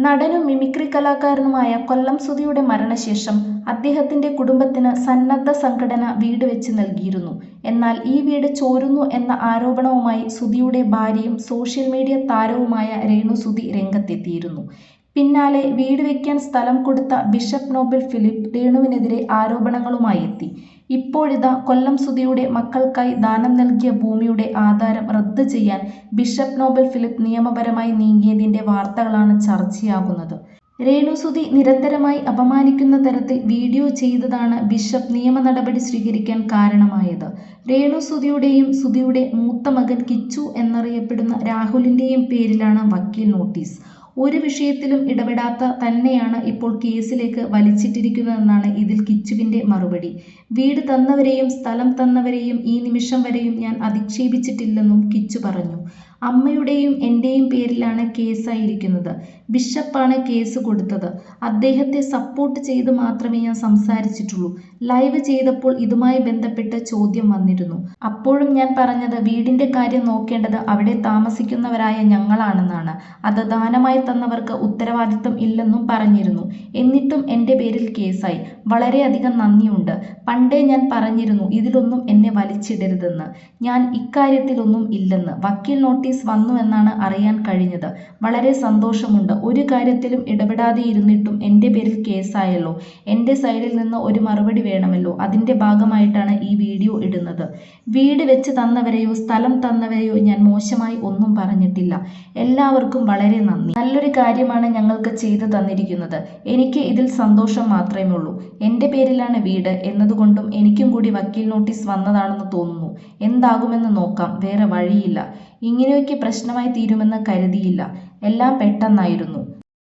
നടനും മിമിക്രി കലാകാരനുമായ കൊല്ലം സുധിയുടെ മരണശേഷം അദ്ദേഹത്തിന്റെ കുടുംബത്തിന് സന്നദ്ധ സംഘടന വീട് വെച്ച് നൽകിയിരുന്നു. എന്നാൽ ഈ വീട് ചോരുന്നു എന്ന ആരോപണവുമായി സുധിയുടെ ഭാര്യയും സോഷ്യൽ മീഡിയ താരവുമായ രേണു സുധി രംഗത്തെത്തിയിരുന്നു. പിന്നാലെ വീട് വയ്ക്കാൻ സ്ഥലം കൊടുത്ത ബിഷപ്പ് നോബിൾ ഫിലിപ്പ് രേണുവിനെതിരെ ആരോപണങ്ങളുമായി എത്തി ഇപ്പോഴിതാ കൊല്ലം സുധിയുടെ മക്കൾക്കായി ദാനം നൽകിയ ഭൂമിയുടെ ആധാരം റദ്ദ് ചെയ്യാൻ ബിഷപ്പ് നോബൽ ഫിലിപ്പ് നിയമപരമായി നീങ്ങിയതിന്റെ വാർത്തകളാണ് ചർച്ചയാകുന്നത്. രേണുസുതി നിരന്തരമായി അപമാനിക്കുന്ന തരത്തിൽ വീഡിയോ ചെയ്തതാണ് ബിഷപ്പ് നിയമ നടപടി സ്വീകരിക്കാൻ കാരണമായത്. രേണുസുതിയുടെയും സുതിയുടെ മൂത്ത മകൻ കിച്ചു എന്നറിയപ്പെടുന്ന രാഹുലിന്റെയും പേരിലാണ് വക്കീൽ നോട്ടീസ്. ഒരു വിഷയത്തിലും ഇടപെടാത്ത തന്നെയാണ് ഇപ്പോൾ കേസിലേക്ക് വലിച്ചിട്ടിരിക്കുന്നതെന്നാണ് ഇതിൽ കിച്ചുവിന്റെ മറുപടി. വീട് തന്നവരെയും സ്ഥലം തന്നവരെയും ഈ നിമിഷം വരെയും ഞാൻ അധിക്ഷേപിച്ചിട്ടില്ലെന്നും കിച്ചു പറഞ്ഞു. അമ്മയുടെയും എന്റെയും പേരിലാണ് കേസായിരിക്കുന്നത്. ബിഷപ്പാണ് കേസ് കൊടുത്തത്. അദ്ദേഹത്തെ സപ്പോർട്ട് ചെയ്ത് മാത്രമേ ഞാൻ സംസാരിച്ചിട്ടുള്ളൂ. ലൈവ് ചെയ്തപ്പോൾ ഇതുമായി ബന്ധപ്പെട്ട് ചോദ്യം വന്നിരുന്നു. അപ്പോഴും ഞാൻ പറഞ്ഞത് വീടിന്റെ കാര്യം നോക്കേണ്ടത് അവിടെ താമസിക്കുന്നവരായ ഞങ്ങളാണെന്നാണ്. അത് ദാനമായി തന്നവർക്ക് ഉത്തരവാദിത്തം ഇല്ലെന്നും പറഞ്ഞിരുന്നു. എന്നിട്ടും എന്റെ പേരിൽ കേസായി. വളരെയധികം നന്ദിയുണ്ട്. പണ്ടേ ഞാൻ പറഞ്ഞിരുന്നു ഇതിലൊന്നും എന്നെ വലിച്ചിടരുതെന്ന്. ഞാൻ ഇക്കാര്യത്തിലൊന്നും ഇല്ലെന്ന്. വക്കീൽ നോട്ടീസ് വന്നുവെന്നാണ് അറിയാൻ കഴിഞ്ഞത്. വളരെ സന്തോഷമുണ്ട്. ഒരു കാര്യത്തിലും ഇടപെടാതെ ഇരുന്നിട്ടും എന്റെ പേരിൽ കേസായല്ലോ. എന്റെ സൈഡിൽ നിന്ന് ഒരു മറുപടി വേണമല്ലോ. അതിന്റെ ഭാഗമായിട്ടാണ് ഈ വീഡിയോ ഇടുന്നത്. വീട് വെച്ച് തന്നവരെയോ സ്ഥലം തന്നവരെയോ ഞാൻ മോശമായി ഒന്നും പറഞ്ഞിട്ടില്ല. എല്ലാവർക്കും വളരെ നന്ദി. നല്ലൊരു കാര്യമാണ് ഞങ്ങൾക്ക് ചെയ്തു തന്നിരിക്കുന്നത്. എനിക്ക് ഇതിൽ സന്തോഷം മാത്രമേ ഉള്ളൂ എന്റെ പേരിലാണ് വീട് എന്നതുകൊണ്ടും എനിക്കും കൂടി വക്കീൽ നോട്ടീസ് വന്നതാണെന്ന് തോന്നുന്നു. എന്താകുമെന്ന് നോക്കാം. വേറെ വഴിയില്ല. ഇങ്ങനെയൊക്കെ പ്രശ്നമായി തീരുമെന്ന് കരുതിയില്ല. എല്ലാം പെട്ടെന്നായിരുന്നു.